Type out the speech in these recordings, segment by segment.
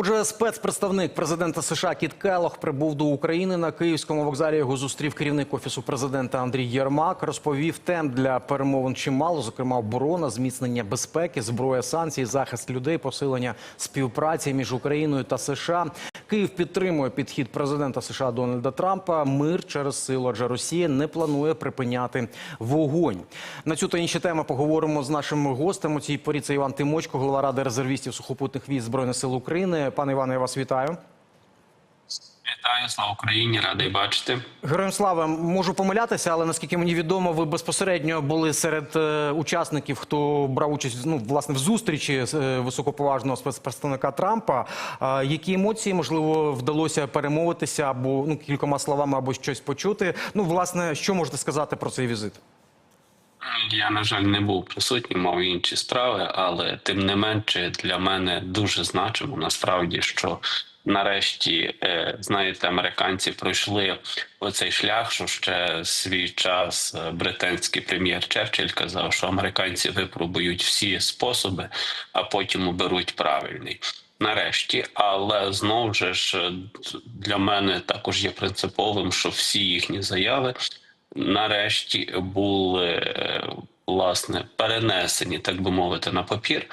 Отже, спецпредставник президента США Кіт Келох прибув до України на київському вокзалі. Його зустрів керівник офісу президента Андрій Єрмак. Розповів тем для перемовин чимало, зокрема оборона, зміцнення безпеки, зброя санкцій, захист людей, посилення співпраці між Україною та США. Київ підтримує підхід президента США Дональда Трампа. Мир через силу, адже Росія не планує припиняти вогонь. На цю та інші теми поговоримо з нашими гостем. У цій порі це Іван Тимочко, голова ради резервістів сухопутних військ збройних сил України. Пане Іване, я вас вітаю. Вітаю, слава Україні, радий бачити. Героям слава можу помилятися, але наскільки мені відомо, ви безпосередньо були серед е, учасників, хто брав участь ну власне в зустрічі е, високоповажного спецпредставника Трампа. Які емоції можливо вдалося перемовитися або ну кількома словами, або щось почути? Ну, власне, що можете сказати про цей візит? Я, на жаль, не був присутній, мав інші справи, але тим не менше для мене дуже значимо насправді, що нарешті, е, знаєте, американці пройшли оцей шлях, що ще свій час е, британський прем'єр Черчилль казав, що американці випробують всі способи, а потім оберуть правильний. Нарешті, але знову ж для мене також є принциповим, що всі їхні заяви нарешті були е, власне перенесені, так би мовити, на папір.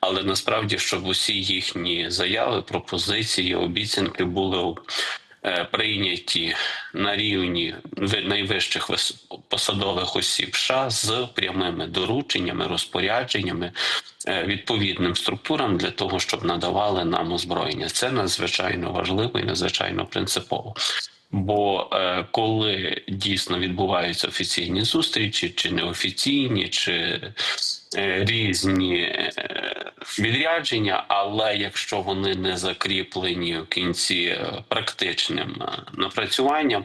Але насправді, щоб усі їхні заяви, пропозиції, обіцянки були е, прийняті на рівні ви- найвищих посадових осіб США з прямими дорученнями, розпорядженнями, е, відповідним структурам для того, щоб надавали нам озброєння. Це надзвичайно важливо і надзвичайно принципово. Бо е, коли дійсно відбуваються офіційні зустрічі, чи неофіційні, чи е, різні е, відрядження, але якщо вони не закріплені в кінці е, практичним е, напрацюванням,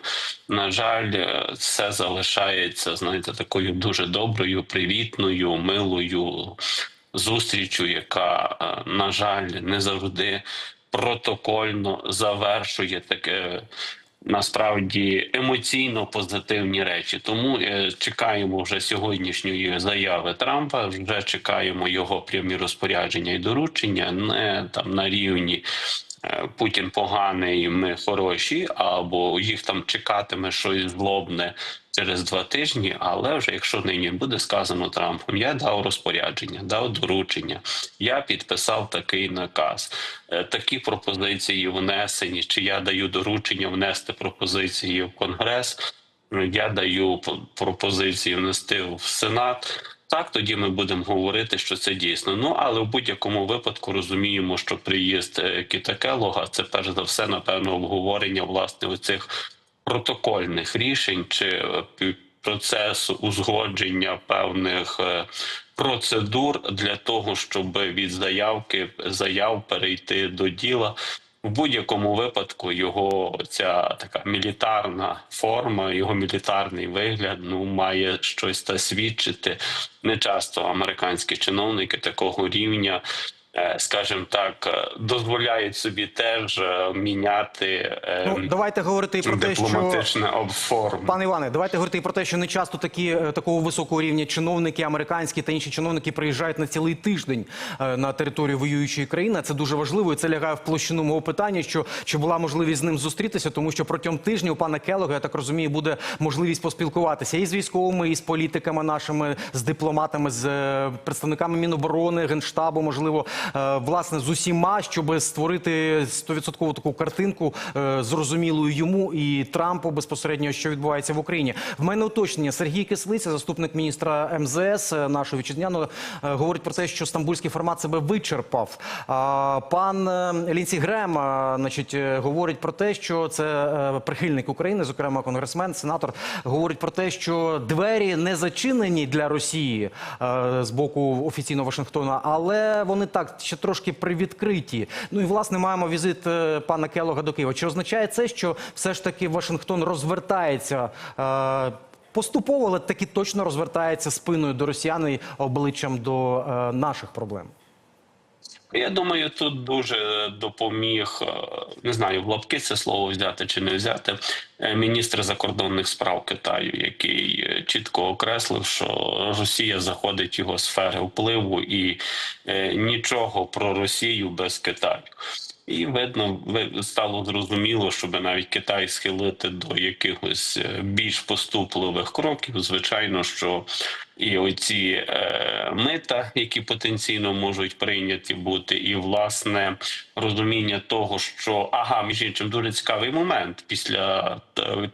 на жаль, е, все залишається, знаєте, такою дуже доброю, привітною, милою зустрічю, яка, на жаль, не завжди протокольно завершує таке. Насправді емоційно позитивні речі, тому е, чекаємо вже сьогоднішньої заяви Трампа. Вже чекаємо його прямі розпорядження і доручення, не там на рівні Путін поганий, ми хороші, або їх там чекатиме щось злобне через два тижні. Але вже якщо нині буде сказано Трампом, я дав розпорядження, дав доручення, я підписав такий наказ, е, такі пропозиції внесені, чи я даю доручення внести пропозиції в Конгрес. Я даю пропозиції внести в Сенат. Так, тоді ми будемо говорити, що це дійсно. Ну але в будь-якому випадку розуміємо, що приїзд е, Кіта Келлога – це перш за все, напевно, обговорення власне оцих протокольних рішень чи е, процесу узгодження певних е, процедур для того, щоб від заявки заяв перейти до діла. В будь-якому випадку його ця така мілітарна форма, його мілітарний вигляд ну має щось та свідчити. Не часто американські чиновники такого рівня, скажімо так, е, дозволяють собі теж е, міняти е, Ну давайте говорити про те, що дипломатичне обформ. Пане Іване, давайте говорити про те, що не часто такі е, такого високого рівня чиновники, американські та інші чиновники приїжджають на цілий тиждень е, на територію воюючої країни. Це дуже важливо. І це лягає в площину мого питання. Що чи була можливість з ним зустрітися, тому що протягом тижня у пана Келога, я так розумію, буде можливість поспілкуватися і з військовими, і з політиками нашими, з дипломатами, з е, представниками Міноборони, генштабу, можливо, е, власне з усіма, щоб створити стовідсоткову таку картинку е, зрозумілою йому і Трампу безпосередньо, що відбувається в Україні. В мене уточнення Сергій Кислиця, заступник міністра МЗС е, нашого вітчизняного, е, говорить про те, що стамбульський формат себе вичерпав. Пан е, Лінсі Грем, е, значить, е, говорить про те, що це е, прихильник України, зокрема конгресмен, сенатор, говорить про те, що двері не зачинені для Росії е, з боку офіційного Вашингтона, але вони так ще трошки привідкриті. Ну і власне маємо візит е, пана Келога до Києва. Чи означає це, що все ж таки Вашингтон розвертається? е, Поступово, але таки точно розвертається спиною до росіян і обличчям до е, наших проблем. Я думаю, тут дуже допоміг не знаю, в лапки це слово взяти чи не взяти. Міністр закордонних справ Китаю, який чітко окреслив, що Росія заходить в його сфери впливу і нічого про Росію без Китаю. І видно, ви- стало зрозуміло, щоб навіть Китай схилити до якихось е, більш поступливих кроків. Звичайно, що і оці е, мита, які потенційно можуть прийняті бути, і власне розуміння того, що ага, між іншим дуже цікавий момент після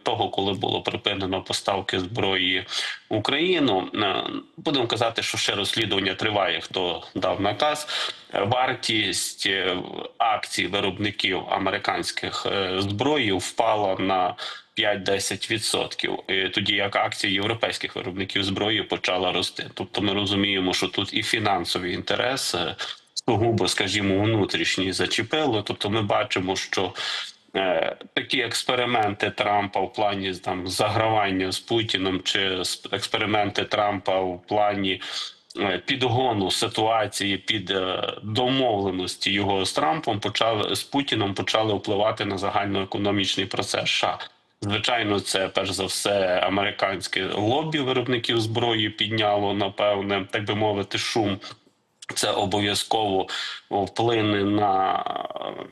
того, коли було припинено поставки зброї Україну. Е, Будемо казати, що ще розслідування триває. Хто дав наказ? Вартість е, акцій виробників американських е, зброї впала на 5-10%, е, тоді як акції європейських виробників зброї почала рости. Тобто, ми розуміємо, що тут і фінансові інтереси сугубо, скажімо, внутрішні зачепило. Тобто, ми бачимо, що такі експерименти Трампа в плані там загравання з Путіним, чи експерименти Трампа в плані е, підгону ситуації під е, домовленості його з Трампом почали з Путіном почали впливати на загальноекономічний процес. США. Звичайно, це перш за все американське лобі виробників зброї підняло напевне, так би мовити, шум. Це обов'язково вплине на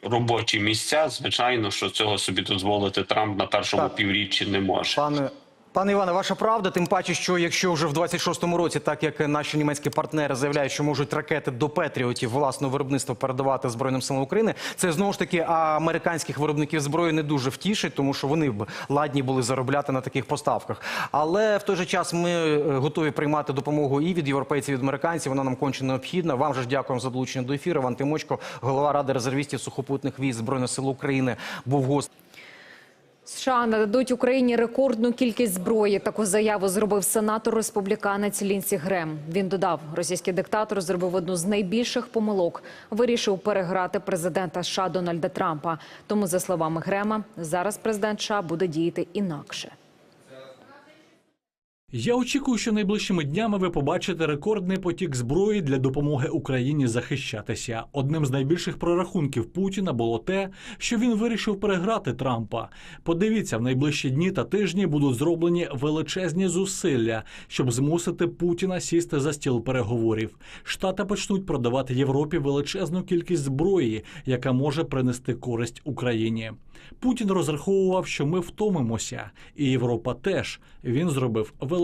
робочі місця. Звичайно, що цього собі дозволити Трамп на першому Так. півріччі не може. Пане пане Іване, ваша правда. Тим паче, що якщо вже в 26-му році, так як наші німецькі партнери заявляють, що можуть ракети до Петріотів власного виробництва передавати збройним силам України, це знову ж таки американських виробників зброї не дуже втішить, тому що вони б ладні були заробляти на таких поставках. Але в той же час ми е, готові приймати допомогу і від європейців, і від американців. Вона нам конче необхідна. Вам же ж дякуємо за долучення до ефіру. Іван Тимочко, голова ради резервістів сухопутних військ збройних сил України, був гостем. США нададуть Україні рекордну кількість зброї. Таку заяву зробив сенатор республіканець Лінсі Грем. Він додав, російський диктатор зробив одну з найбільших помилок. Вирішив переграти президента США Дональда Трампа. Тому, за словами Грема, зараз президент США буде діяти інакше. Я очікую, що найближчими днями ви побачите рекордний потік зброї для допомоги Україні захищатися. Одним з найбільших прорахунків Путіна було те, що він вирішив переграти Трампа. Подивіться, в найближчі дні та тижні будуть зроблені величезні зусилля, щоб змусити Путіна сісти за стіл переговорів. Штати почнуть продавати Європі величезну кількість зброї, яка може принести користь Україні. Путін розраховував, що ми втомимося, і Європа теж. Він зробив величезну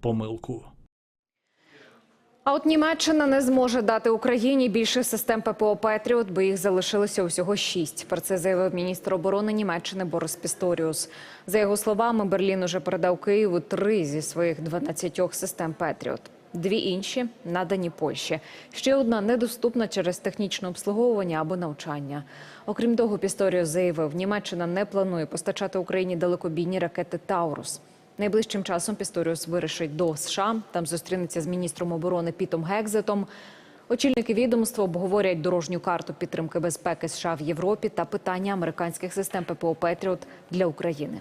помилку. А от Німеччина не зможе дати Україні більше систем ППО «Петріот», бо їх залишилося усього шість. Про це заявив міністр оборони Німеччини Борис Пісторіус. За його словами, Берлін уже передав Києву три зі своїх 12 систем «Петріот». Дві інші надані Польщі. Ще одна недоступна через технічне обслуговування або навчання. Окрім того, Пісторіус заявив, Німеччина не планує постачати Україні далекобійні ракети «Таурус». Найближчим часом Пісторіус вирішить до США. Там зустрінеться з міністром оборони Пітом Гекзетом. Очільники відомства обговорять дорожню карту підтримки безпеки США в Європі та питання американських систем ППО «Петріот» для України.